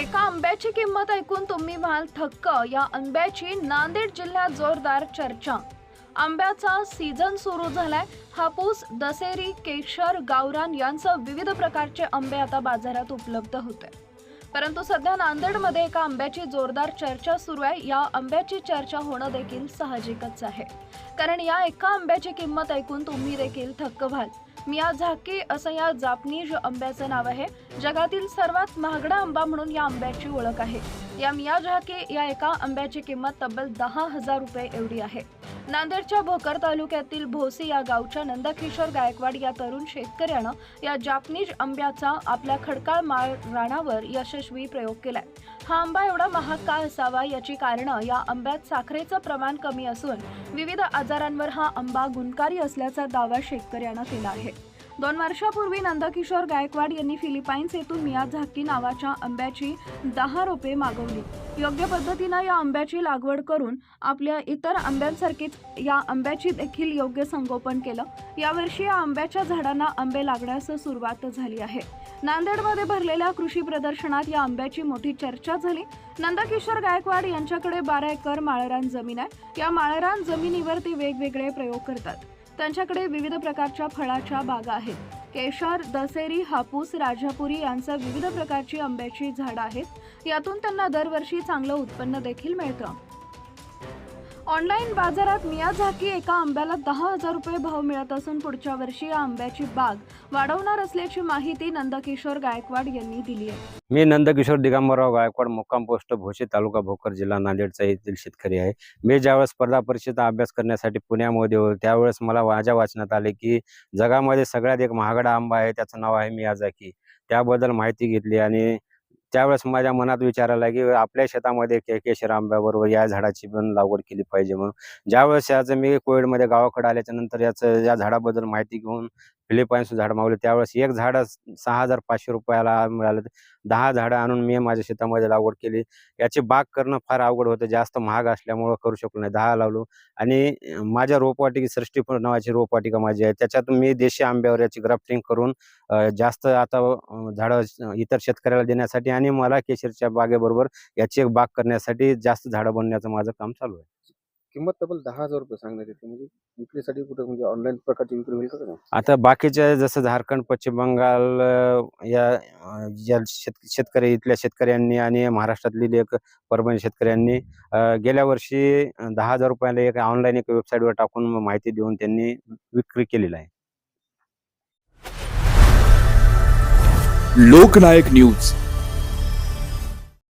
एका आंब्याची किंमत ऐकून तुम्ही व्हाल थक्क. या आंब्याची नांदेड जिल्ह्यात जोरदार चर्चा. आंब्याचा सीझन सुरू झालाय. हापूस दसेरी केशर गावरान यांसह विविध प्रकारचे आंबे आता बाजारात उपलब्ध होते. परंतु सध्या नांदेडमध्ये एका आंब्याची जोरदार चर्चा सुरू आहे. या आंब्याची चर्चा होणं देखील साहजिकच आहे. कारण या एका आंब्याची किंमत ऐकून तुम्ही देखील थक्क व्हाल. मियाझाकी असं या जापनीज आंब्याचं नाव आहे. जगातील सर्वात महागडा आंबा म्हणून या आंब्याची ओळख आहे. या मिया जहाके या एका आंब्याची किंमत तब्बल दहा हजार रुपये एवढी आहे. नांदेडच्या भोकर तालुक्यातील भोसी या गावच्या नंदकिशोर गायकवाड या तरुण शेतकऱ्यानं या जापनीज आंब्याचा आपल्या खडकाळ माळ राणावर यशस्वी प्रयोग केलाय. हा आंबा एवढा महाग का असावा याची कारणं या आंब्यात साखरेचं प्रमाण कमी असून विविध आजारांवर हा आंबा गुणकारी असल्याचा दावा शेतकऱ्यानं केला आहे. दोन वर्षापूर्वी नंदकिशोर गायकवाड यांनी फिलिपाईन्स येथून मियाझाकी नावाच्या आंब्याची दहा रोपे मागवली. योग्य पद्धतीनं या आंब्याची लागवड करून आपल्या इतर आंब्यांसारखीच या आंब्याची देखील योग्य संगोपन केलं. यावर्षी या आंब्याच्या झाडांना आंबे लागण्यास सुरुवात झाली आहे. नांदेडमध्ये भरलेल्या कृषी प्रदर्शनात या आंब्याची मोठी चर्चा झाली. नंदकिशोर गायकवाड यांच्याकडे बारा एकर माळरान जमीन आहे. या माळरान जमिनीवर ते वेगवेगळे प्रयोग करतात. त्यांच्याकडे विविध प्रकारच्या फळाच्या बागा आहेत. केशर दसेरी हापूस राजापुरी यांचं विविध प्रकारची आंब्याची झाडं आहेत. यातून त्यांना दरवर्षी चांगलं उत्पन्न देखील मिळतं. ऑनलाईन बाजारात मियाझाकी एका आंब्याला दहा हजार रुपये भाव मिळत असून पुढच्या वर्षी या आंब्याची बाग वाढवणार असल्याची माहिती नंदकिशोर गायकवाड यांनी दिली आहे. मी नंदकिशोर दिगंबरराव गायकवाड मुक्काम पोस्ट भोशी तालुका भोकर जिल्हा नांदेडचा येथील शेतकरी आहे. मी ज्यावेळेस स्पर्धा परीक्षेचा अभ्यास करण्यासाठी पुण्यामध्ये होतो त्यावेळेस मला माझ्या वाचनात आले की जगामध्ये सगळ्यात एक महागडा आंबा आहे त्याचं नाव आहे मियाझाकी त्याबद्दल माहिती घेतली आणि त्यावेळेस माझ्या मनात विचार आला की आपल्या शेतामध्ये के केशर आंब्याबरोबर या झाडाची पण लागवड केली पाहिजे म्हणून. ज्यावेळेस याचं मी कोविडमध्ये गावाकडे आल्याच्यानंतर याचं या झाडाबद्दल माहिती घेऊन फिलिपाईन्स झाड मागवले. त्यावेळेस एक झाड सहा हजार पाचशे रुपयाला मिळालं. दहा झाडं आणून मी माझ्या शेतामध्ये लागवड केली. याची बाग करणं फार अवघड होतं. जास्त महाग असल्यामुळं करू शकलो नाही. दहा लावलो. आणि माझ्या रोपवाटिकी सृष्टी नावाची रोपवाटिका माझी आहे. त्याच्यातून मी देशी आंब्यावर याची ग्राफ्टिंग करून जास्त आता झाडं इतर शेतकऱ्याला देण्यासाठी आणि मला केशरच्या बागेबरोबर याची एक बाग करण्यासाठी जास्त झाडं बनण्याचं माझं काम चालू आहे. किंमत तब्बल दहा हजार रुपये सांगण्यात येते. म्हणजे विक्रीसाठी कुठं म्हणजे ऑनलाईन प्रकारची विक्री होईल का नाही आता बाकीच्या जसं झारखंड पश्चिम बंगाल अं, या अं, ज्या शेत शेतकरी इथल्या शेतकऱ्यांनी आणि महाराष्ट्रातली एक परभणी शेतकऱ्यांनी अं, गेल्या वर्षी अं, दहा हजार रुपयाला एक ऑनलाईन एक वेबसाईटवर टाकून माहिती देऊन त्यांनी विक्री केलेला आहे. लोकनायक न्यूज.